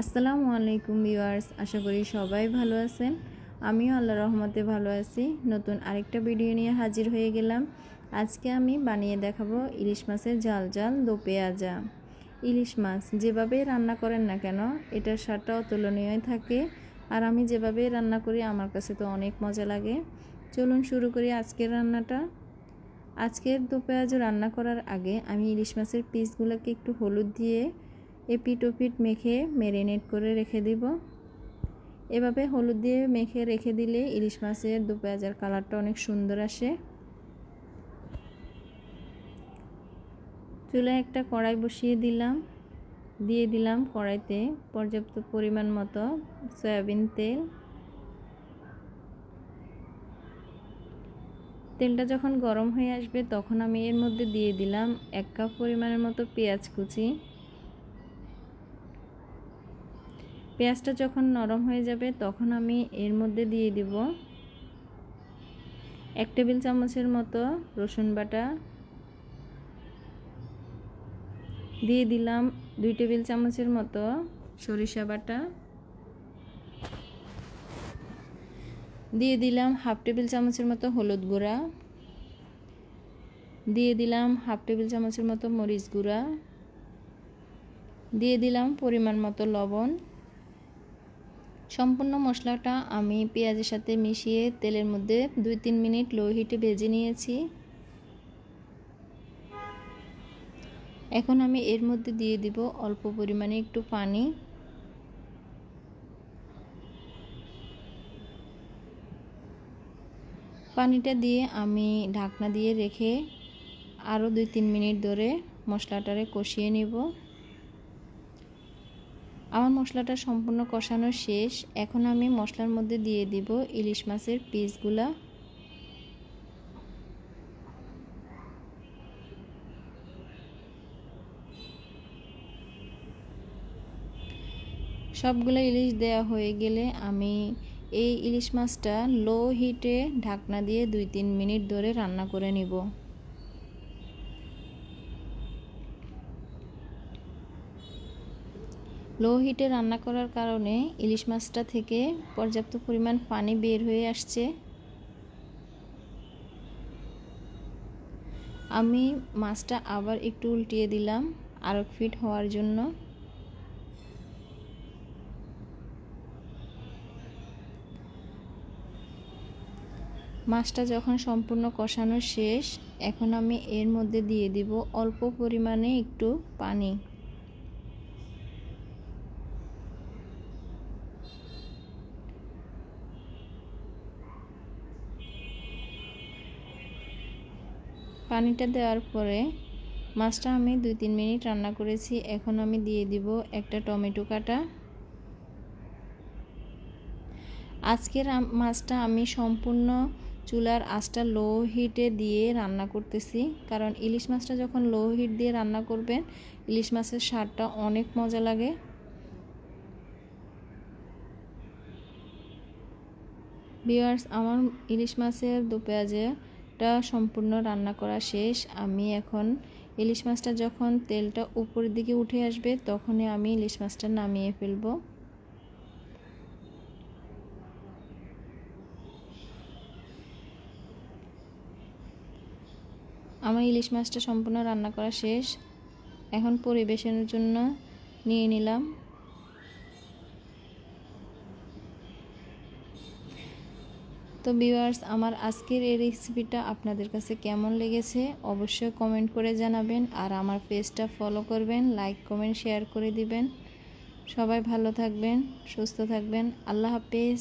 আসসালামু আলাইকুম ভিউয়ার্স, আশা করি সবাই ভালো আছেন। আমিও আল্লাহ রহমতে ভালো আছি। নতুন আরেকটা ভিডিও নিয়ে হাজির হয়ে গেলাম। আজকে আমি বানিয়ে দেখাবো ইলিশ মাছের জাল জাল দো পেঁয়াজা। ইলিশ মাছ যেভাবে রান্না করেন না কেন, এটার স্বাদটা অতুলনীয় থাকে। আর আমি যেভাবে রান্না করি, আমার কাছে তো অনেক মজা লাগে। চলুন শুরু করি আজকের রান্নাটা। আজকের দো পেঁয়াজ রান্না করার আগে আমি ইলিশ মাছের পিসগুলোকে একটু হলুদ দিয়ে এপিট ওপিট মেখে ম্যারিনেট করে রেখে দিব। এভাবে হলুদ দিয়ে মেখে রেখে দিলে ইলিশ মাছের দু কালারটা অনেক সুন্দর আসে। চুলায় একটা কড়াই বসিয়ে দিলাম। দিয়ে দিলাম কড়াইতে পর্যাপ্ত পরিমাণ মতো সয়াবিন তেল। তেলটা যখন গরম হয়ে আসবে তখন আমি এর মধ্যে দিয়ে দিলাম এক কাপ পরিমাণের মতো পেঁয়াজ কুচি। পেঁয়াজটা যখন নরম হয়ে যাবে, তখন আমি এর মধ্যে দিয়ে দিব এক টেবিল চামচের মতো রসুন বাটা। দিয়ে দিলাম দুই টেবিল চামচের মতো সরিষা বাটা। দিয়ে দিলাম হাফ টেবিল চামচের মতো হলুদ গুঁড়া। দিয়ে দিলাম হাফ টেবিল চামচের মতো মরিচ গুঁড়া। দিয়ে দিলাম পরিমাণ মতো লবণ। সম্পূর্ণ মশলাটা আমি পেঁয়াজের সাথে মিশিয়ে তেলের মধ্যে দুই তিন মিনিট লো হিটে ভেজে নিয়েছি। এখন আমি এর মধ্যে দিয়ে দিব অল্প পরিমাণে একটু পানি। পানিটা দিয়ে আমি ঢাকনা দিয়ে রেখে আরও দুই তিন মিনিট ধরে মশলাটারে কষিয়ে নিব। আমার মশলাটা সম্পূর্ণ কষানো শেষ। এখন আমি মশলার মধ্যে দিয়ে দিব ইলিশ মাছের পিসগুলা। সবগুলো ইলিশ দেওয়া হয়ে গেলে আমি এই ইলিশ মাছটা লো হিটে ঢাকনা দিয়ে দুই তিন মিনিট ধরে রান্না করে নিব। লো হিটে রান্না করার কারণে ইলিশ মাছটা থেকে পর্যাপ্ত পরিমাণ পানি বের হয়ে আসছে। আমি মাছটা আবার একটু উল্টিয়ে দিলাম আরও ফিট হওয়ার জন্য। মাছটা যখন সম্পূর্ণ কষানো শেষ, এখন আমি এর মধ্যে দিয়ে দিব অল্প পরিমাণে একটু পানি। পানিটা দেওয়ার পরে মাছটা আমি দুই তিন মিনিট রান্না করেছি। এখন আমি দিয়ে দিব একটা টমেটো কাটা। আজকের মাছটা আমি সম্পূর্ণ চুলার আঁচটা লো হিটে দিয়ে রান্না করতেছি। কারণ ইলিশ মাছটা যখন লো হিট দিয়ে রান্না করবেন, ইলিশ মাছের স্বাদটা অনেক মজা লাগে। বিয়ার্স আমার ইলিশ মাছের দু পেঁয়াজটা সম্পূর্ণ রান্না করা শেষ। আমি এখন ইলিশ মাছটা যখন তেলটা উপরের দিকে উঠে আসবে, তখনই আমি ইলিশ মাছটা নামিয়ে ফেলব। আমার ইলিশ মাছটা সম্পূর্ণ রান্না করা শেষ। এখন পরিবেশনের জন্য নিয়ে নিলাম। তো ভিউয়ার্স, আমার আজকের এই রেসিপিটা আপনাদের কাছে কেমন লেগেছে অবশ্যই কমেন্ট করে জানাবেন আর আমার পেজটা ফলো করবেন লাইক কমেন্ট শেয়ার করে দিবেন। সবাই ভালো থাকবেন, সুস্থ থাকবেন। আল্লাহ হাফেজ।